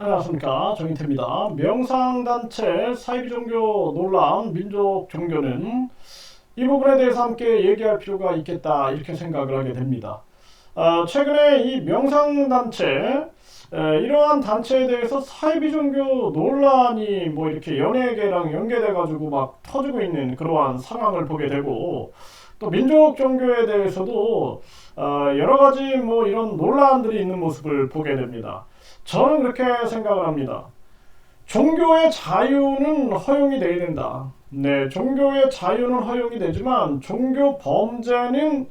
안녕하십니까 정인태입니다. 명상단체 사이비 종교 논란 민족 종교는 이 부분에 대해서 함께 얘기할 필요가 있겠다 이렇게 생각을 하게 됩니다. 어, 최근에 이 명상단체 에, 이러한 단체에 대해서 사이비 종교 논란이 뭐 이렇게 연예계랑 연계돼 가지고 막 터지고 있는 그러한 상황을 보게 되고 또 민족 종교에 대해서도 어, 여러 가지 뭐 이런 논란들이 있는 모습을 보게 됩니다. 저는 그렇게 생각을 합니다. 종교의 자유는 허용이 돼야 된다. 네, 종교의 자유는 허용이 되지만 종교 범죄는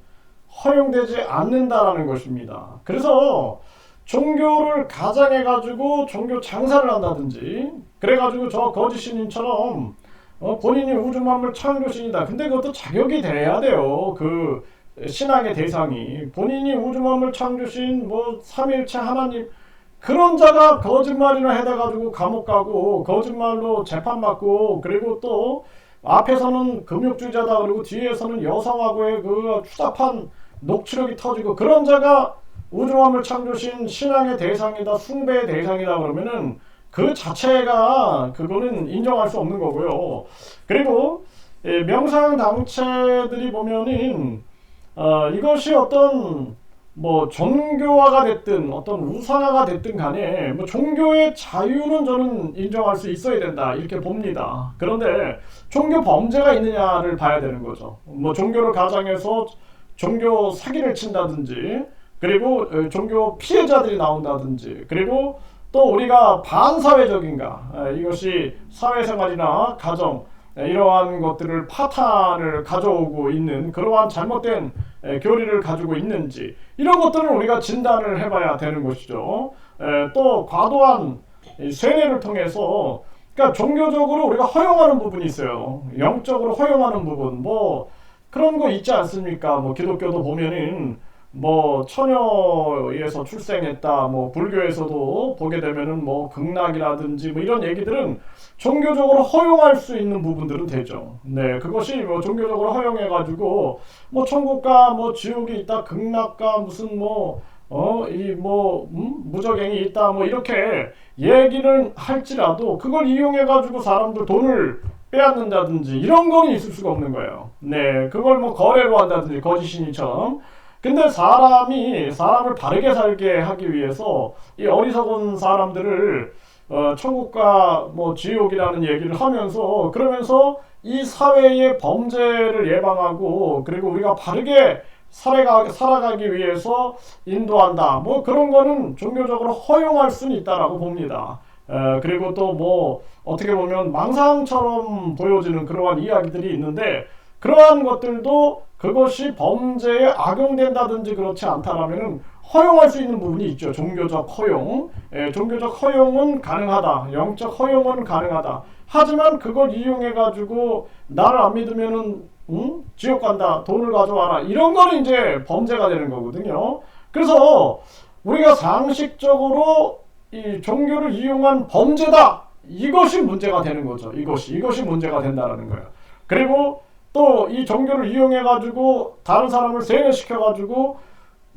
허용되지 않는다라는 것입니다. 그래서 종교를 가장해 가지고 종교 장사를 한다든지 그래 가지고 저 거짓 신인처럼 어, 본인이 우주 만물 창조 신이다. 근데 그것도 자격이 돼야 돼요. 그 신앙의 대상이 본인이 우주 만물 창조신 뭐 삼일체 하나님 그런 자가 거짓말이나 해대가지고 감옥 가고 거짓말로 재판받고 그리고 또 앞에서는 금욕주의자다 그리고 뒤에서는 여성하고의 그 추잡한 녹취력이 터지고 그런 자가 우주만물 창조신 신앙의 대상이다 숭배의 대상이다 그러면은 그 자체가 그거는 인정할 수 없는 거고요. 그리고 명상 당체들이 보면은 어, 이것이 어떤 뭐 종교화가 됐든 어떤 우상화가 됐든 간에 뭐 종교의 자유는 저는 인정할 수 있어야 된다 이렇게 봅니다. 그런데 종교 범죄가 있느냐를 봐야 되는 거죠. 뭐 종교를 가장해서 종교 사기를 친다든지 그리고 어, 종교 피해자들이 나온다든지 그리고 또 우리가 반사회적인가 이것이 사회생활이나 가정 이러한 것들을 파탄을 가져오고 있는 그러한 잘못된 교리를 가지고 있는지 이런 것들은 우리가 진단을 해봐야 되는 것이죠. 또 과도한 세뇌를 통해서 그러니까 종교적으로 우리가 허용하는 부분이 있어요. 영적으로 허용하는 부분 뭐 그런 거 있지 않습니까? 뭐 기독교도 보면은 뭐 처녀에서 출생했다 뭐 불교에서도 보게 되면은 뭐 극락이라든지 뭐 이런 얘기들은 종교적으로 허용할 수 있는 부분들은 되죠. 네, 그것이 뭐 종교적으로 허용해 가지고 뭐 천국과 뭐 지옥이 있다 극락과 무슨 뭐 어, 이, 뭐, 음? 무적행이 있다, 뭐, 이렇게 얘기를 할지라도 그걸 이용해가지고 사람들 돈을 빼앗는다든지 이런 거는 있을 수가 없는 거예요. 네, 그걸 뭐 거래로 한다든지 거짓신이처럼. 근데 사람이 사람을 바르게 살게 하기 위해서 이 어리석은 사람들을 어, 천국과 뭐 지옥이라는 얘기를 하면서 그러면서 이 사회의 범죄를 예방하고 그리고 우리가 바르게 살아가, 살아가기 위해서 인도한다. 뭐 그런 거는 종교적으로 허용할 수는 있다라고 봅니다. 에, 그리고 또 뭐 어떻게 보면 망상처럼 보여지는 그러한 이야기들이 있는데 그러한 것들도 그것이 범죄에 악용된다든지 그렇지 않다라면 허용할 수 있는 부분이 있죠. 종교적 허용. 예, 종교적 허용은 가능하다. 영적 허용은 가능하다. 하지만 그걸 이용해 가지고 나를 안 믿으면은 응? 지옥 간다. 돈을 가져와라. 이런 거는 이제 범죄가 되는 거거든요. 그래서 우리가 상식적으로 이 종교를 이용한 범죄다. 이것이 문제가 되는 거죠. 이것이 이것이 문제가 된다라는 거예요. 그리고 또 이 종교를 이용해 가지고 다른 사람을 세뇌시켜 가지고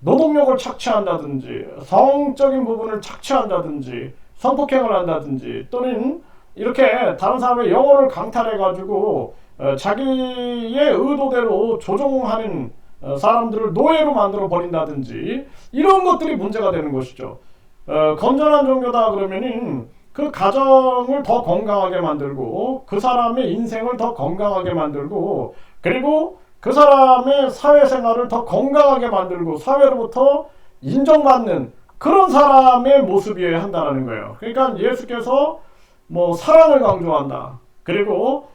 노동력을 착취한다든지 성적인 부분을 착취한다든지 성폭행을 한다든지 또는 이렇게 다른 사람의 영혼을 강탈해 가지고 어, 자기의 의도대로 조종하는 어, 사람들을 노예로 만들어 버린다든지 이런 것들이 문제가 되는 것이죠. 어, 건전한 종교다 그러면은 그 가정을 더 건강하게 만들고 그 사람의 인생을 더 건강하게 만들고 그리고 그 사람의 사회생활을 더 건강하게 만들고 사회로부터 인정받는 그런 사람의 모습이어야 한다는 거예요. 그러니까 예수께서 뭐 사랑을 강조한다. 그리고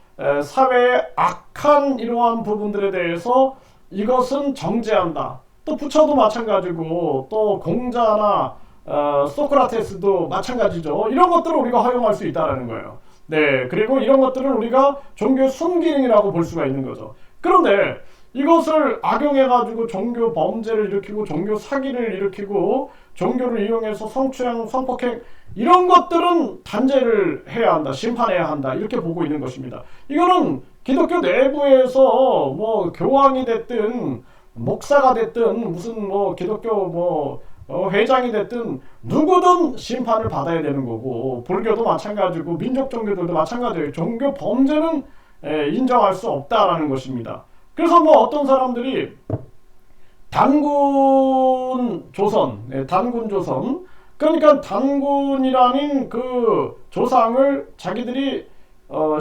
사회의 악한 이러한 부분들에 대해서 이것은 정죄한다. 또 부처도 마찬가지고 또 공자나 어, 소크라테스도 마찬가지죠. 이런 것들을 우리가 허용할 수 있다는 거예요. 네, 그리고 이런 것들을 우리가 종교 순기능이라고 볼 수가 있는 거죠. 그런데 이것을 악용해가지고 종교 범죄를 일으키고 종교 사기를 일으키고 종교를 이용해서 성추행, 성폭행 이런 것들은 단죄를 해야 한다, 심판해야 한다 이렇게 보고 있는 것입니다. 이거는 기독교 내부에서 뭐 교황이 됐든 목사가 됐든 무슨 뭐 기독교 뭐 어, 회장이 됐든 누구든 심판을 받아야 되는 거고 불교도 마찬가지고 민족 종교들도 마찬가지예요. 종교 범죄는 에, 인정할 수 없다라는 것입니다. 그래서 뭐 어떤 사람들이 단군 조선, 예, 단군 조선. 그러니까 단군이라는 그 조상을 자기들이 어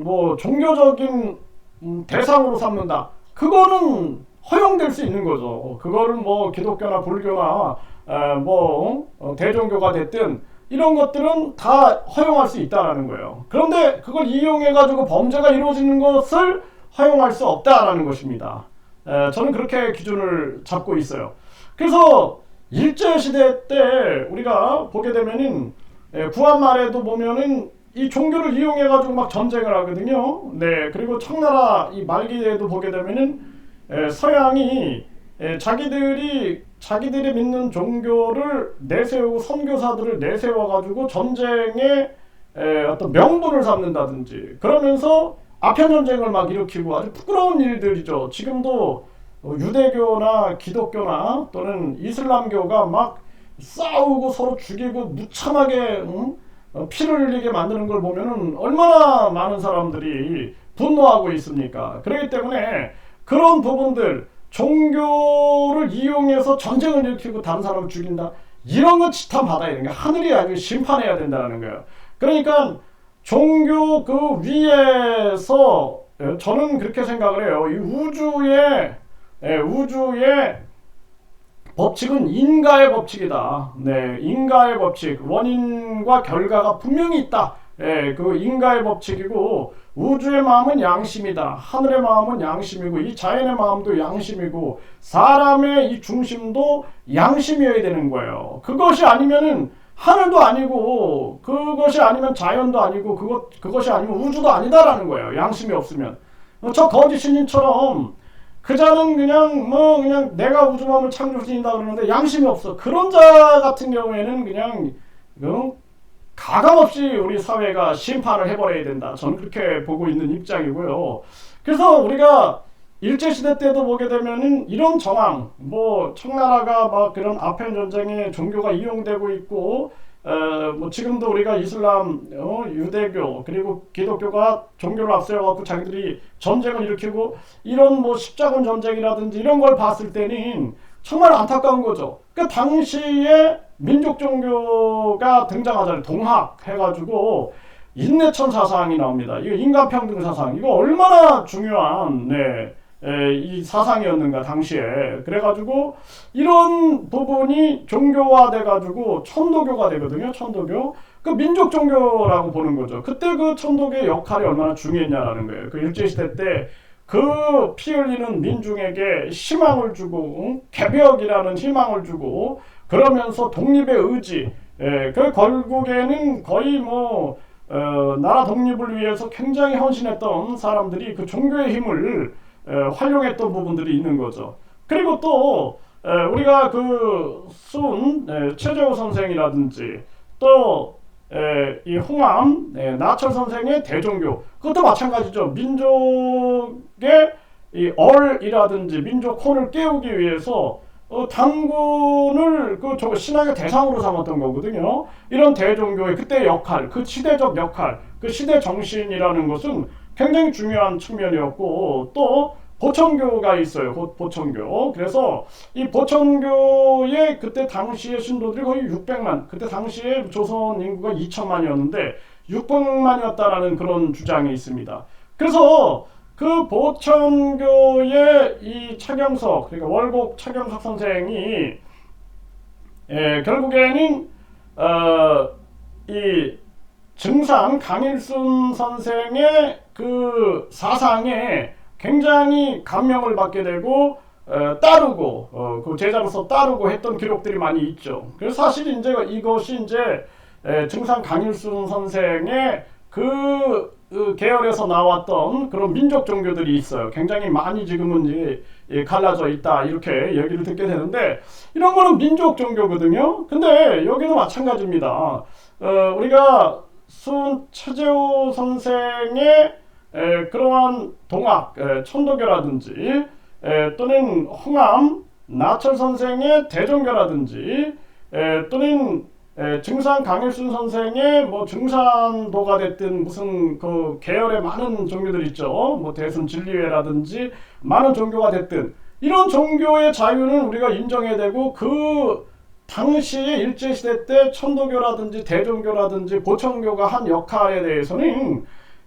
뭐 종교적인 음, 대상으로 삼는다. 그거는 허용될 수 있는 거죠. 그거를 뭐 기독교나 불교나 에, 뭐 어, 대종교가 됐든 이런 것들은 다 허용할 수 있다라는 거예요. 그런데 그걸 이용해 가지고 범죄가 이루어지는 것을 허용할 수 없다라는 것입니다. 에, 저는 그렇게 기준을 잡고 있어요. 그래서 일제 시대 때 우리가 보게 되면은 에, 구한 말에도 보면은 이 종교를 이용해 가지고 막 전쟁을 하거든요. 네, 그리고 청나라 이 말기에도 보게 되면은 에, 서양이 에, 자기들이 자기들이 믿는 종교를 내세우고 선교사들을 내세워 가지고 전쟁에 에, 어떤 명분을 삼는다든지 그러면서 아편 전쟁을 막 일으키고 아주 부끄러운 일들이죠. 지금도 어, 유대교나 기독교나 또는 이슬람교가 막 싸우고 서로 죽이고 무참하게 응? 어, 피를 흘리게 만드는 걸 보면은 얼마나 많은 사람들이 분노하고 있습니까? 그렇기 때문에 그런 부분들 종교를 이용해서 전쟁을 일으키고 다른 사람을 죽인다 이런 건 지탄 받아야 되는 거 하늘이 아니고 심판해야 된다는 거예요. 그러니까 종교 그 위에서 예, 저는 그렇게 생각을 해요. 이 우주의 예, 우주의 법칙은 인가의 법칙이다. 네, 인가의 법칙, 원인과 결과가 분명히 있다. 예, 그 인가의 법칙이고 우주의 마음은 양심이다. 하늘의 마음은 양심이고 이 자연의 마음도 양심이고 사람의 이 중심도 양심이어야 되는 거예요. 그것이 아니면은 하늘도 아니고 그것이 아니면 자연도 아니고 그것 그것이 아니면 우주도 아니다라는 거예요. 양심이 없으면 저 거짓 신인처럼 그 자는 그냥 뭐 그냥 내가 우주 마음을 창조 신이다 그러는데 양심이 없어. 그런 자 같은 경우에는 그냥 어? 가감 없이 우리 사회가 심판을 해버려야 된다. 저는 그렇게 보고 있는 입장이고요. 그래서 우리가 일제 시대 때도 보게 되면은 이런 정황, 뭐 청나라가 막 그런 아편 전쟁에 종교가 이용되고 있고, 어, 뭐 지금도 우리가 이슬람, 어, 유대교 그리고 기독교가 종교를 앞세워갖고 자기들이 전쟁을 일으키고 이런 뭐 십자군 전쟁이라든지 이런 걸 봤을 때는 정말 안타까운 거죠. 그 당시에 민족 종교가 등장하잖아요. 동학 해가지고 인내천 사상이 나옵니다. 이거 인간평등 사상. 이거 얼마나 중요한 네. 에, 이 사상이었는가 당시에 그래가지고 이런 부분이 종교화돼 가지고 천도교가 되거든요 천도교 그 민족 종교라고 보는 거죠 그때 그 천도교의 역할이 얼마나 중요했냐라는 거예요 그 일제 시대 때 그 피 흘리는 민중에게 희망을 주고 응? 개벽이라는 희망을 주고 그러면서 독립의 의지 에, 그 결국에는 거의 뭐 어, 나라 독립을 위해서 굉장히 헌신했던 사람들이 그 종교의 힘을 에, 활용했던 부분들이 있는 거죠. 그리고 또 에, 우리가 그순 최재호 선생이라든지 또 이 홍암 에, 나철 선생의 대종교 그것도 마찬가지죠. 민족의 이 얼이라든지 민족 혼을 깨우기 위해서 어, 당군을 그 신앙의 대상으로 삼았던 거거든요. 이런 대종교의 그때 역할, 그 시대적 역할, 그 시대 정신이라는 것은 굉장히 중요한 측면이었고 또 보천교가 있어요. 보천교. 그래서 이 보천교의 그때 당시의 신도들이 거의 600만. 그때 당시에 조선 인구가 2천만이었는데 600만이었다라는 그런 주장이 있습니다. 그래서 그 보천교의 이 차경석, 그러니까 월곡 차경석 선생이 예, 결국에는 어, 이 증상 강일순 선생의 그 사상에 굉장히 감명을 받게 되고 어, 따르고 어, 그 제자로서 따르고 했던 기록들이 많이 있죠. 그래서 사실 이제 이것이 이제 에, 증상 강일순 선생의 그, 그 계열에서 나왔던 그런 민족 종교들이 있어요. 굉장히 많이 지금은 이제 예, 갈라져 있다 이렇게 얘기를 듣게 되는데 이런 거는 민족 종교거든요. 근데 여기도 마찬가지입니다. 어, 우리가 순 최재호 선생의 에, 그러한 동학, 에, 천도교라든지 에, 또는 홍암 나철 선생의 대종교라든지 에, 또는 에, 증산 강일순 선생의 뭐 증산도가 됐든 무슨 그 계열의 많은 종교들 있죠. 뭐 대순 진리회라든지 많은 종교가 됐든 이런 종교의 자유는 우리가 인정해야 되고 그 당시에 일제 시대 때 천도교라든지 대종교라든지 보천교가 한 역할에 대해서는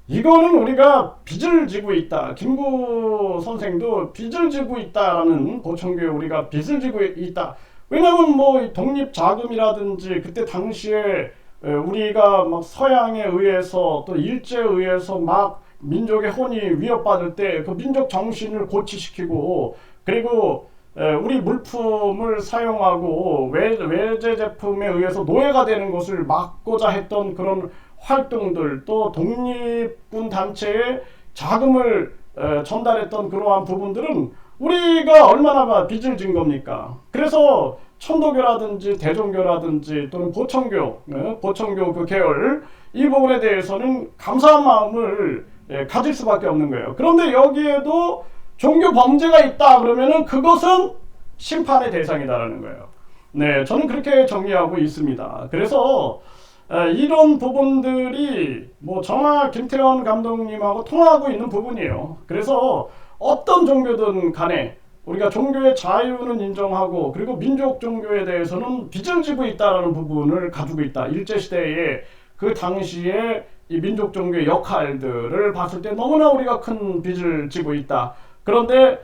이거는 우리가 빚을 지고 있다. 김구 선생도 빚을 지고 있다라는 보천교에 우리가 빚을 지고 있다. 왜냐하면 뭐 독립 자금이라든지 그때 당시에 에, 우리가 막 서양에 의해서 또 일제에 의해서 막 민족의 혼이 위협받을 때 그 민족 정신을 고취시키고 그리고 에, 우리 물품을 사용하고 외, 외제 제품에 의해서 노예가 되는 것을 막고자 했던 그런 활동들 또 독립군 단체에 자금을 에, 전달했던 그러한 부분들은 우리가 얼마나 빚을 진 겁니까? 그래서 천도교라든지 대종교라든지 또는 보천교, 예, 보천교 그 계열 이 부분에 대해서는 감사한 마음을 예, 가질 수밖에 없는 거예요. 그런데 여기에도 종교 범죄가 있다 그러면은 그것은 심판의 대상이다라는 거예요. 네, 저는 그렇게 정리하고 있습니다. 그래서 에, 이런 부분들이 뭐 정말 김태원 감독님하고 통하고 있는 부분이에요. 그래서 어떤 종교든 간에 우리가 종교의 자유는 인정하고 그리고 민족 종교에 대해서는 빚을 지고 있다라는 부분을 가지고 있다. 일제 시대에 그 당시에 이 민족 종교의 역할들을 봤을 때 너무나 우리가 큰 빚을 지고 있다. 그런데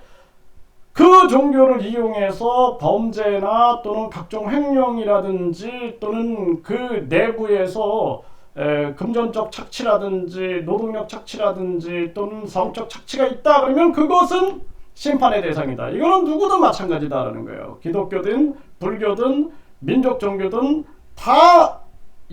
그 종교를 이용해서 범죄나 또는 각종 횡령이라든지 또는 그 내부에서 에, 금전적 착취라든지 노동력 착취라든지 또는 성적 착취가 있다 그러면 그것은 심판의 대상이다. 이거는 누구든 마찬가지다라는 거예요. 기독교든 불교든 민족 종교든 다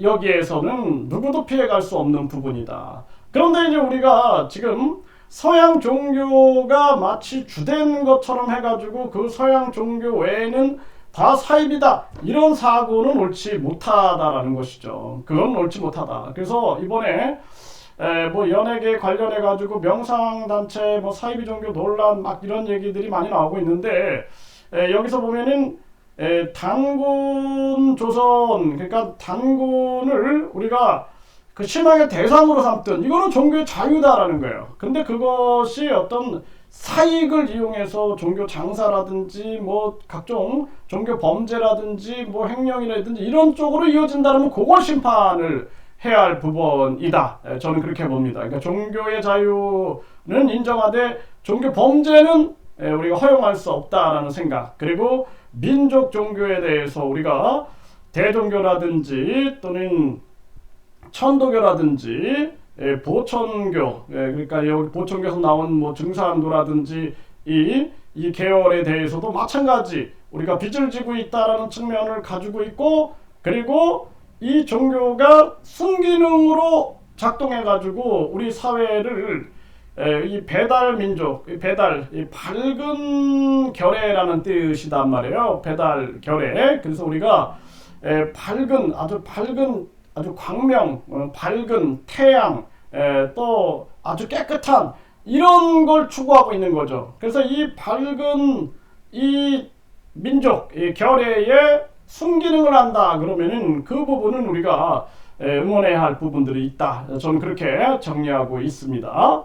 여기에서는 누구도 피해갈 수 없는 부분이다. 그런데 이제 우리가 지금 서양 종교가 마치 주된 것처럼 해가지고 그 서양 종교 외에는 다 사입이다 이런 사고는 옳지 못하다라는 것이죠. 그건 옳지 못하다. 그래서 이번에 에, 뭐 연예계 관련해 가지고 명상 단체 뭐 사이비 종교 논란 막 이런 얘기들이 많이 나오고 있는데 에, 여기서 보면은 에, 단군 조선 그러니까 단군을 우리가 그 신앙의 대상으로 삼든 이거는 종교의 자유다라는 거예요. 근데 그것이 어떤 사익을 이용해서 종교 장사라든지 뭐 각종 종교 범죄라든지 뭐 횡령이라든지 이런 쪽으로 이어진다면 그걸 심판을 해야 할 부분이다. 예, 저는 그렇게 봅니다. 그러니까 종교의 자유는 인정하되 종교 범죄는 예, 우리가 허용할 수 없다라는 생각. 그리고 민족 종교에 대해서 우리가 대종교라든지 또는 천도교라든지 예, 보천교 예, 그러니까 여기 보천교에서 나온 뭐 증산도라든지 이, 이 계열에 대해서도 마찬가지 우리가 빚을 지고 있다라는 측면을 가지고 있고 그리고 이 종교가 순기능으로 작동해 가지고 우리 사회를 에, 이 배달 민족, 이 배달, 이 밝은 결의라는 뜻이단 말이에요. 배달 결의. 그래서 우리가 에, 밝은 아주 밝은 아주 광명, 어, 밝은 태양, 에, 또 아주 깨끗한 이런 걸 추구하고 있는 거죠. 그래서 이 밝은 이 민족, 이 결의에 순기능을 한다 그러면은 그 부분은 우리가 에, 응원해야 할 부분들이 있다. 저는 그렇게 정리하고 있습니다.